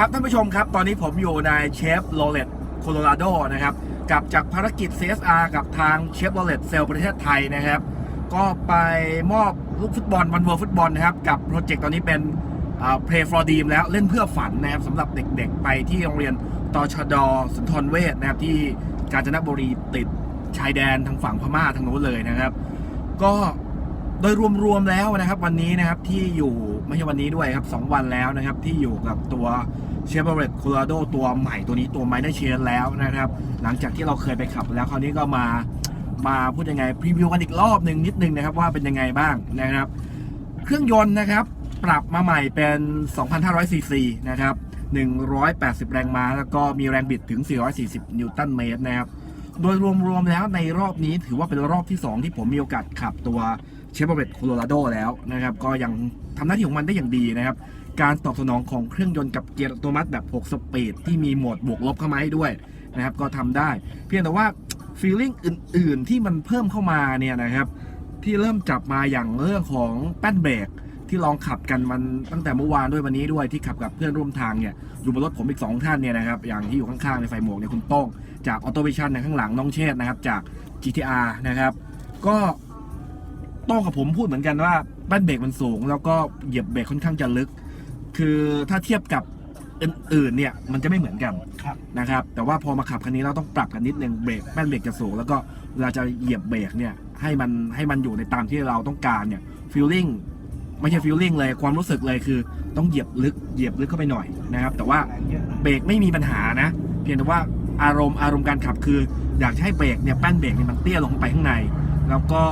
ครับท่านผู้ชมครับ ตอนนี้ผมอยู่ในเชฟโรเลตโคโลราโดนะครับกับจากภารกิจ CSR กับทางเชฟโรเลตเซลประเทศไทยนะครับ ก็ไปมอบลูกฟุตบอลวันเวิร์ฟุตบอลนะครับ กับโปรเจกต์ตอนนี้เป็นอ่า Play for Dream แล้วเล่นเพื่อฝันนะครับสำหรับเด็กๆ ไปที่โรงเรียนตชดสุนทรเวชนะครับ ที่กาญจนบุรีติดชายแดนทางฝั่งพม่าทางโน้นเลยนะครับ ก็ โดยรวมๆแล้วนะครับ วันนี้นะครับที่อยู่ไม่ใช่วันนี้ด้วยครับสองวันแล้วนะครับ ที่อยู่กับตัวเชฟเรตโคโลราโดตัวใหม่ตัวนี้ตัวไมเนอร์เชนแล้วนะครับ หลังจากที่เราเคยไปขับแล้วคราวนี้ก็มามาพูดยังไงพรีวิวกันอีกรอบหนึ่งนิดนึงนะครับว่าเป็นยังไงบ้างนะครับ เครื่องยนต์นะครับ ปรับมาใหม่เป็น 2,500ซีซีนะครับ 180 แรงม้า แล้วก็มีแรงบิดถึง 440 นิวตันเมตรนะครับ โดยรวมๆแล้วในรอบนี้ถือว่าเป็นรอบที่ 2 ที่ผมมีโอกาสขับตัว เชฟโรเลตโคโลราโดแล้วนะครับ ก็ยังทำหน้าที่ของมันได้อย่างดีนะครับ การตอบสนองของเครื่องยนต์กับเกียร์อัตโนมัติแบบ 6 สปีดที่มีโหมดบวกลบเข้ามาให้ด้วยนะครับ ก็ทำได้ เพียงแต่ว่าฟีลลิ่งอื่น ๆ ที่มันเพิ่มเข้ามาเนี่ยนะครับ ที่เริ่มจับมาอย่างเรื่องของแป้นเบรกที่ลองขับกันมันตั้งแต่เมื่อวานด้วยวันนี้ด้วยที่ขับกับเพื่อนร่วมทางเนี่ยอยู่บนรถผมอีก 2 ท่านเนี่ยนะครับอย่างที่อยู่ข้างๆในไฟหมวกเนี่ยคุณโต้งจากออโตวิชั่นในข้างหลังน้องเชษนะครับจาก GTR นะครับ ก็ โต้งกับผมพูดเหมือนกันว่าแป้นเบรกมันสูง แล้วก็เหยียบเบรกค่อนข้างจะลึก คือถ้าเทียบกับอื่นๆเนี่ยมันจะไม่เหมือนกันครับนะครับ แต่ว่าพอมาขับคันนี้เราต้องปรับกันนิดนึงเบรกแป้นเบรกจะสูง แล้วก็เวลาจะเหยียบเบรกเนี่ยให้มันให้มันอยู่ในตามที่เราต้องการเนี่ยฟีลลิ่งไม่ใช่ฟีลลิ่งเลยความรู้สึกเลยคือต้องเหยียบลึกเหยียบลึกเข้าไปหน่อยนะครับ แต่ว่าแรงเยอะนะเบรกไม่มีปัญหานะ เพียงแต่ว่าอารมณ์อารมณ์การขับคือ อยากจะให้เบรกเนี่ยแป้นเบรกเนี่ยมันเตี้ยลงไปข้างใน แล้วก็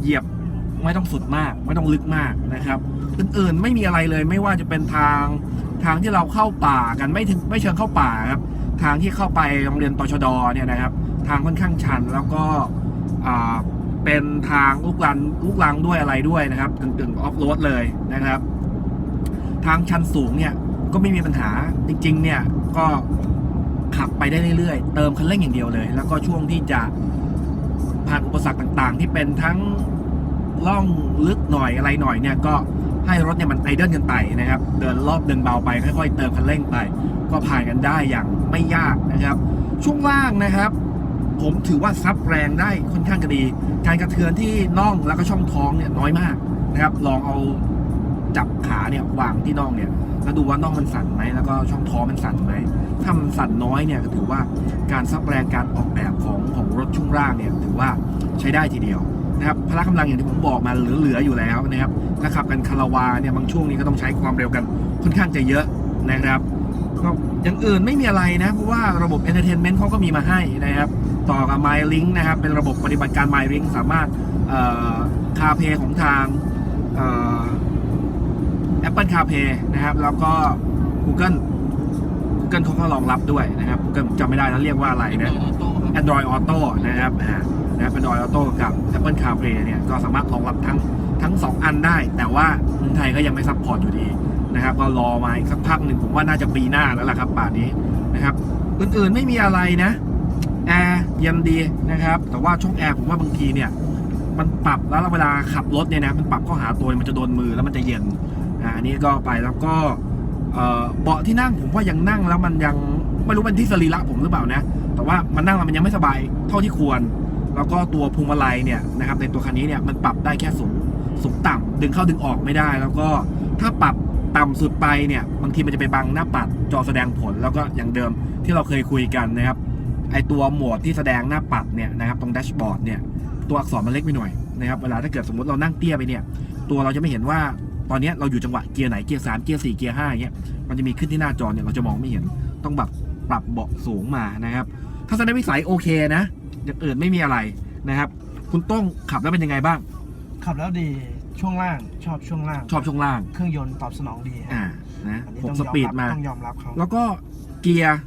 เหยียบ ไม่ต้องสุดมาก ไม่ต้องลึกมากนะครับอื่นๆไม่มีอะไรเลยไม่ว่าจะเป็นทางทางที่เราเข้าป่ากันไม่ถึงไม่เชิงเข้าป่าครับทางที่เข้าไปโรงเรียนตชดเนี่ยนะครับ ทางค่อนข้างชันแล้วก็เป็นทางลูกลังลูกลังด้วยอะไรด้วยนะครับกึ่งๆออฟโรดเลยนะครับ ทางชันสูงเนี่ยก็ไม่มีปัญหาจริง ๆ เนี่ยก็ขับไปได้เรื่อยๆ เติมคันเร่งอย่างเดียวเลย แล้วก็ช่วงที่จะผ่านอุปสรรคต่างๆ ที่เป็นทั้ง ล่องลึกหน่อยอะไรหน่อยเนี่ยก็ให้รถเนี่ยมันไอเดิลกันไปนะครับ เดินรอบเดินเบาไปค่อยๆเติมคันเร่งไป ก็ผ่านกันได้อย่างไม่ยากนะครับ ช่วงล่างนะครับ ผมถือว่าซับแรงได้ค่อนข้างจะดี การกระเทือนที่น่องแล้วก็ช่องท้องเนี่ยน้อยมากนะครับ ลองเอาจับขาเนี่ยวางที่น่องเนี่ยแล้วดูว่าน่องมันสั่นไหมแล้วก็ช่องท้องมันสั่นไหมถ้ามันสั่นน้อยเนี่ยก็ถือว่าการซับแรงการออกแบบของของรถช่วงล่างเนี่ยถือว่าใช้ได้ทีเดียว นะครับพละกำลังอย่างที่ผมบอกมาเหลือๆอยู่แล้วนะครับถ้าขับกันคาราวาเนี่ยบางช่วงนี้ก็ต้องใช้ความเร็วกันค่อนข้างจะเยอะนะครับก็อย่างอื่นไม่มีอะไรนะ เพราะว่าระบบ Entertainment เขาก็มีมาให้นะครับ ต่อกับ MyLink นะครับ เป็นระบบปฏิบัติการ MyLink สามารถคาเพย์ของทางเอ่อ Apple CarPlay นะครับ แล้วก็ Google Google เขาก็รองรับด้วยนะครับ Google จำไม่ได้แล้วเรียกว่าอะไรนะ Android Auto นะครับ นะครับ Android Auto กับ Apple CarPlay เนี่ยก็สามารถรองรับทั้งทั้ง 2 อันได้ แต่ว่าเมืองไทยก็ยังไม่ซัพพอร์ตอยู่ดีนะครับก็รอมาอีกสักพักหนึ่งผมว่าน่าจะปีหน้าแล้วล่ะครับป่านนี้นะครับอื่นๆไม่มีอะไรนะแอร์เย็นดีนะครับ แต่ว่าช่องแอร์ผมว่าบางทีเนี่ยมันปรับแล้วเวลาขับรถเนี่ยนะมันปรับข้าหาตัวมันจะโดนมือแล้วมันจะเย็นอ่าอันนี้ก็ไปแล้วก็เอ่อเบาะที่นั่งผมว่ายังนั่งแล้วมันยังไม่รู้เป็นที่สรีระผมหรือเปล่านะ แต่ว่ามันนั่งแล้วมันยังไม่สบายเท่าที่ควร แล้วก็ตัวพวงมาลัยเนี่ยนะครับในตัวคันนี้เนี่ยมันปรับได้แค่สูงสูงต่ำดึงเข้าดึงออกไม่ได้ แล้วก็ถ้าปรับต่ำสุดไปเนี่ยบางทีมันจะไปบังหน้าปัดจอแสดงผลแล้วก็อย่างเดิมที่เราเคยคุยกันนะครับไอตัวโหมดที่แสดงหน้าปัดเนี่ยนะครับตรงแดชบอร์ดเนี่ยตัวอักษรมันเล็กไปหน่อยนะครับเวลาถ้าเกิดสมมติเรานั่งเตี้ยไปเนี่ยตัวเราจะไม่เห็นว่าตอนนี้เราอยู่จังหวะเกียร์ไหนเกียร์สามเกียร์สี่เกียร์ห้าอย่างเงี้ยมันจะมีขึ้นที่หน้าจอเนี่ยเราจะมองไม่เห็นต้องแบบปรับเบาะสูงมานะครับทัศนวิสัยโอเคนะ อย่างอื่นไม่มีอะไรนะครับ คุณต้องขับแล้วเป็นยังไงบ้าง ขับแล้วดีช่วงล่างชอบช่วงล่าง ชอบช่วงล่าง เครื่องยนต์ตอบสนองดีอ่าฮะนะอันนี้หกต้องสยอมปีดรับมาต้องยอมรับเขาแล้วก็เกียร์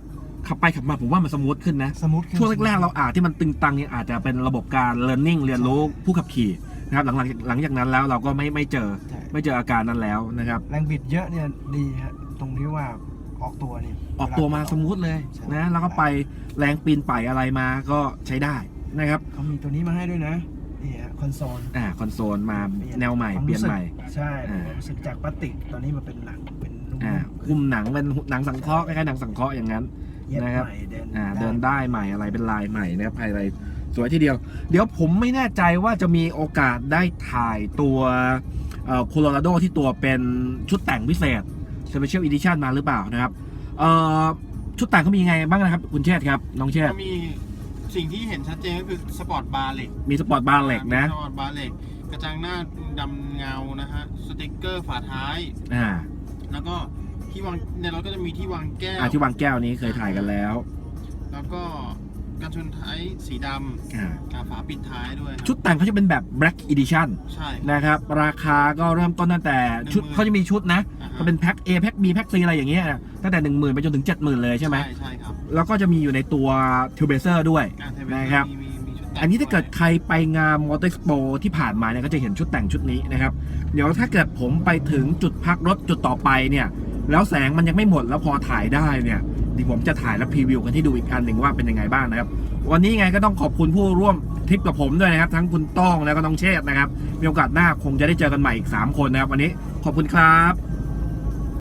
ขับไปขับมาผมว่ามันสมูทขึ้นนะสมูทขึ้นช่วงแรกๆเราอาจที่มันตึงตังเนี่ยอาจจะเป็นระบบการ learning เรียนรู้ผู้ขับขี่นะครับหลังๆหลังจากนั้นแล้วเราก็ไม่ไม่เจอใช่ไม่เจออาการนั้นแล้วนะครับ แรงบิดเยอะเนี่ยดีฮะตรงที่ว่า ออกตัวนี่ออกตัวมาสมูทเลยใช่นะแล้วก็ไปแรงปีนป่ายอะไรมาก็ใช้ได้นะครับเขามีตัวนี้มาให้ด้วยนะนี่ฮะคอนโซลอ่าคอนโซลมาเปลี่ยนแนวใหม่ความเปลี่ยนรู้สึกใหม่ ใช่อ่าความรู้สึกจากพลาสติกตอนนี้มาเป็นหนังเป็นนุ่มอ่าๆหุ้มหนังเป็นหนังสังเคราะห์คล้ายๆหนังสังเคราะห์อย่างนั้นเย็บนะครับใหม่เดินอ่าได้เดินได้ใหม่อะไรเป็นลายใหม่นะครับอะไรสวยทีเดียว เดี๋ยวผมไม่แน่ใจว่าจะมีโอกาสได้ถ่ายตัวโคโลราโดที่ตัวเป็นชุดแต่งพิเศษ Special Edition มาหรือเปล่านะครับเอ่อชุดแต่งเขามียังไงบ้างนะครับ คุณเชษฐ์ครับ น้องเชษก็ฐ์มีสิ่งที่เห็นชัดเจนก็คือสปอร์ตบาร์เหล็กมีสปอร์ตบาร์เหล็กนะสปอร์ตบาร์เหล็ก กระจังหน้าดำเงานะฮะสติกเกอร์ฝาท้าย อ่าแล้วก็ที่วางในรถก็จะมีที่วางแก้ว อ่าที่วางแก้วนี้เคยถ่ายกันแล้ว แล้วก็ กันชนท้ายสีดอ่าำกับฝาปิดท้ายด้วยครับชุดแต่งเขาจะเป็นแบบ Black Edition ใช่ นะครับ ราคาก็เริ่มต้นตั้งแต่ชุด10,000เขาจะมีชุดนะอ่าฮะก็เป็นแพ็ค A แพ็ค B แพ็ค C อะไรอย่างเงี้ยตั้งแต่ 1 0,000 ไปจนถึง 70,000 เลยใช่ไหม ใช่ใช่ครับแล้วก็จะมีอยู่ในตัว t u b e r ด้วย อ่าเทเนะครับ มีมีมีชุดแต่งอันนี้ถ้าเกิดวยใครไปงานมอเตอร์ p โ o ที่ผ่านมาเนี่ยก็จะเห็นชุดแต่งชุดนี้นะครับ เดี๋ยวถ้าเกิดผมไปถึงจุดพักรถจุดต่อไปเนี่ย แล้วแสงมันยังไม่หมดแล้วพอถ่ายได้เนี่ย เดี๋ยวผมจะถ่ายและพรีวิวกันให้ดูอีกอันหนึ่งว่าเป็นยังไงบ้างนะครับ วันนี้ไงก็ต้องขอบคุณผู้ร่วมทริปกับผมด้วยนะครับ ทั้งคุณต้องแล้วก็น้องเชษฐ์นะครับ มีโอกาสหน้าคงจะได้เจอกันใหม่อีก 3 คนนะครับ วันนี้ขอบคุณครับ